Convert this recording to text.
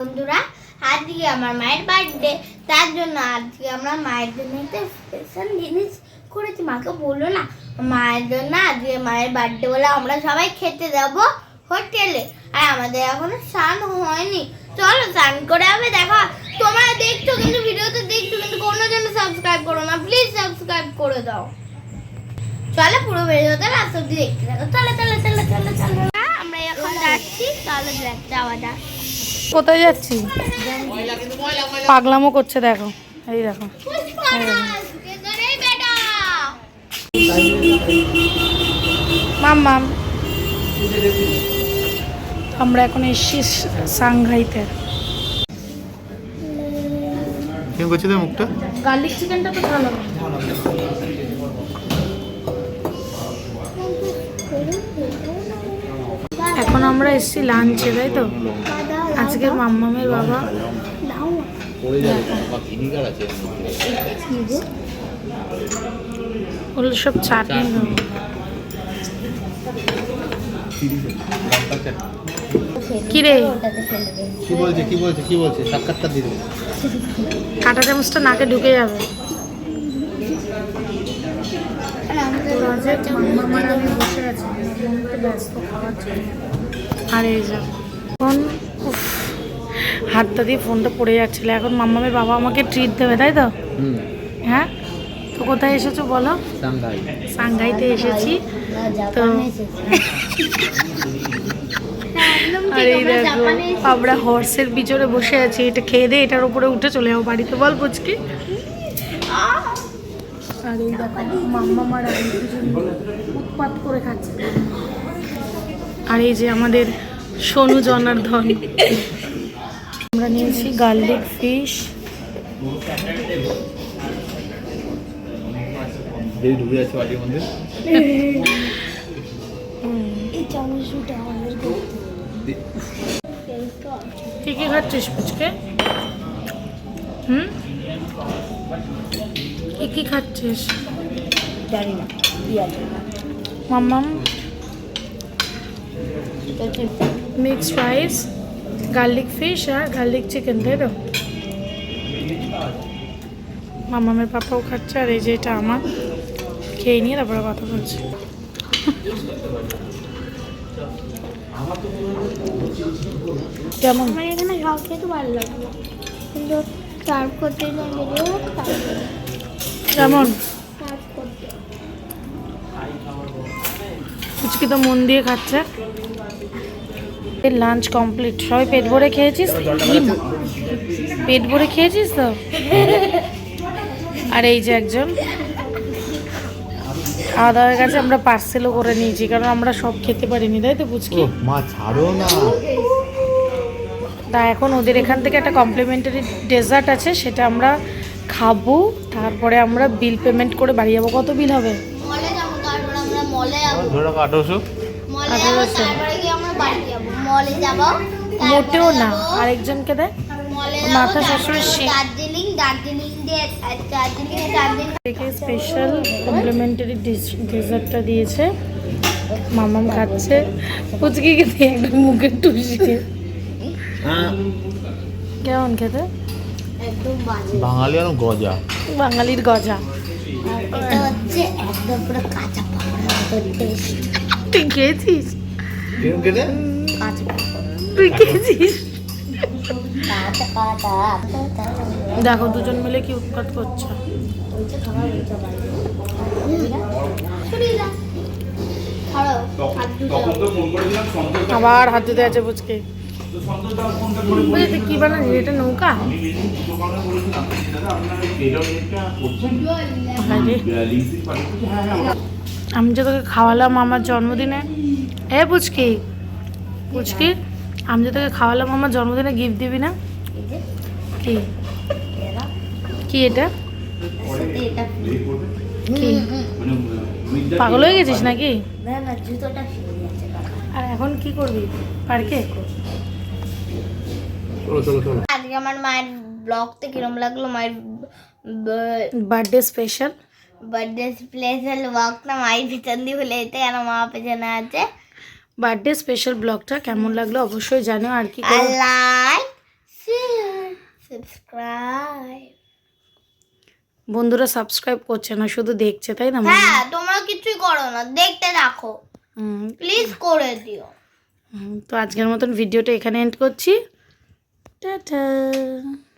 বন্ধুরা, আজকে আমার মায়ের বার্থডে তার জন্য আজকে আমরা মায়ের জন্য একটা স্পেশাল জিনিস করেছি। মাকে বলল না, মায়ের জন্য আজকে মায়ের বার্থডে বলে আমরা সবাই খেতে যাব হোটেলে। আর আমাদের এখনও স্নান হয়নি। চলো স্নান করে হবে দেখো তোমরা দেখছ কিন্তু, ভিডিওতে দেখছ কিন্তু কোনো জন্য সাবস্ক্রাইব করো না। প্লিজ সাবস্ক্রাইব করে দাও। চলো পুরো ভিডিওতে লাস্ট অব্দি দেখতে থাকো। চলো চলো চলো চলো চলো আমরা এখন যাচ্ছি চলো যাওয়া যাক কোথায় যাচ্ছি? পাগলামো করছে দেখো। এই দেখো। মাম মাম। আমরা এখন এসছি সাংঘাইতে। কেমন করছে মুখটা? গার্লিক চিকেনটা তো ভালো। এখন আমরা এসছি লাঞ্চে তাই তো? আজকে মাম্মামের বাবা ওগুলো সব চাটনি। কি বলছে কি বলছে কি বলছে? সাক্ষাৎকার কাঁটা চামচটা নাকে ঢুকে যাবে। মাম্মার আমি বসে আছি। ব্যস্ত খাওয়ার জন্য। আর এই যে ফোন হাতটা দিয়ে ফোনটা পড়ে যাচ্ছিল। এখন মাম্মামের বাবা আমাকে ট্রিট দেবে তাই তো? হ্যাঁ? তো কোথায় এসেছ বলো? সাংঘাই সাংঘাইতে এসেছি। তো আর এই দেখো আমরা হর্সের পিছনে বসে আছি। এটা খেয়ে দে এটার উপরে উঠে চলে যাব বাড়িতে। বল পুচকি। আর এই দেখো মাম্মা মারা উৎপাত করে খাচ্ছে। আর এই যে আমাদের সোনু জনার্ধন আমরা নিয়েছি গার্লিক ফিশ। কি কি খাচ্ছিস পুচকে? হুম? কি কি খাচ্ছিস? জানি না মাম্মাম মিক্সড রাইস গার্লিক ফিশ আর গার্লিক চিকেন তাই তো? মামামের পাপাও খাচ্ছে আর এই যে এটা আমার। খেয়ে নিয়ে তারপরে কথা বলছি। কেমন? আমার এখানে সব খেতে ভালো লাগল কিন্তু সার্ভ করতে গেলেও কেমন? কুচকি তো মন দিয়ে খাচ্ছে। লাঞ্চ কমপ্লিট সবাই পেট ভরে খেয়েছিস? পেট ভরে খেয়েছিস তো? আর এই যে একজন। খাওয়া দাওয়া হয়ে গেছে আমরা পার্সেলও করে নিয়েছি কারণ আমরা সব খেতে পারিনি তাই তো পুচকি ও মা ছাড়ো না। তা এখন ওদের এখান থেকে একটা কমপ্লিমেন্টারি ডেজার্ট আছে সেটা আমরা খাব তারপরে আমরা বিল পেমেন্ট করে বাড়ি যাব। কত বিল হবে? মলে যাব তারপর আমরা মলে যাব। ধরে রাখো আঠারোশো? মলে যাব তারপরে গিয়ে আমরা বাড়ি যাব। মলে যাব তারপরে মোটেও না আরেকজনকে দেয় মাথা সবসময় দার্জিলিং থেকে স্পেশাল কমপ্লিমেন্টারি ডেজার্টটা দিয়েছে। মামাম খাচ্ছে। পুচকিকে দিয়ে একটা মুখের টুসিকে হ্যাঁ। কেমন খেতে? একদম বাজে। বাঙালি আর গজা। বাঙালির গজা। এটা হচ্ছে একদম পুরো কাঁচা পাকড়া মতো টেস্ট তুই খেয়েছিস? কাঁচা তুই খেয়েছিস? দেখো দুজন মিলে কি উৎপাত করছে। আবার হাত ধুতে আছে পুচকে কি বানালি? এটা নৌকা? আমি যে তোকে খাওয়ালাম আমার জন্মদিনে এ পুচকি পুচকি আমি যে তোকে খাওয়ালাম আমার জন্মদিনে গিফট দিবি না? কি? কি এটা? এটা পাগল হয়ে গেছিস নাকি? না না জুতোটা ফিরে যাচ্ছে আর এখন কি করবি? পার্কে? আজকে আমার মায়ের ব্লগতে কিরম লাগল? মায়ের বার্থডে স্পেশাল বার্থডে স্পেশাল ব্লগটা মায়ের পিছন দিয়ে ভুলে যেতে কেন মা পেছনে আছে। বার্থডে স্পেশাল ব্লগটা কেমন লাগল অবশ্যই জানো আর কি লাইক সাবস্ক্রাইব বন্ধুরা সাবস্ক্রাইব করছে না শুধু দেখছে তাই না হ্যাঁ তোমরা কিছুই করো না দেখতে রাখো হুম, প্লিজ করে দিও। হুম, তো আজকের মতন ভিডিওটা এখানে এন্ড করছি। Da da.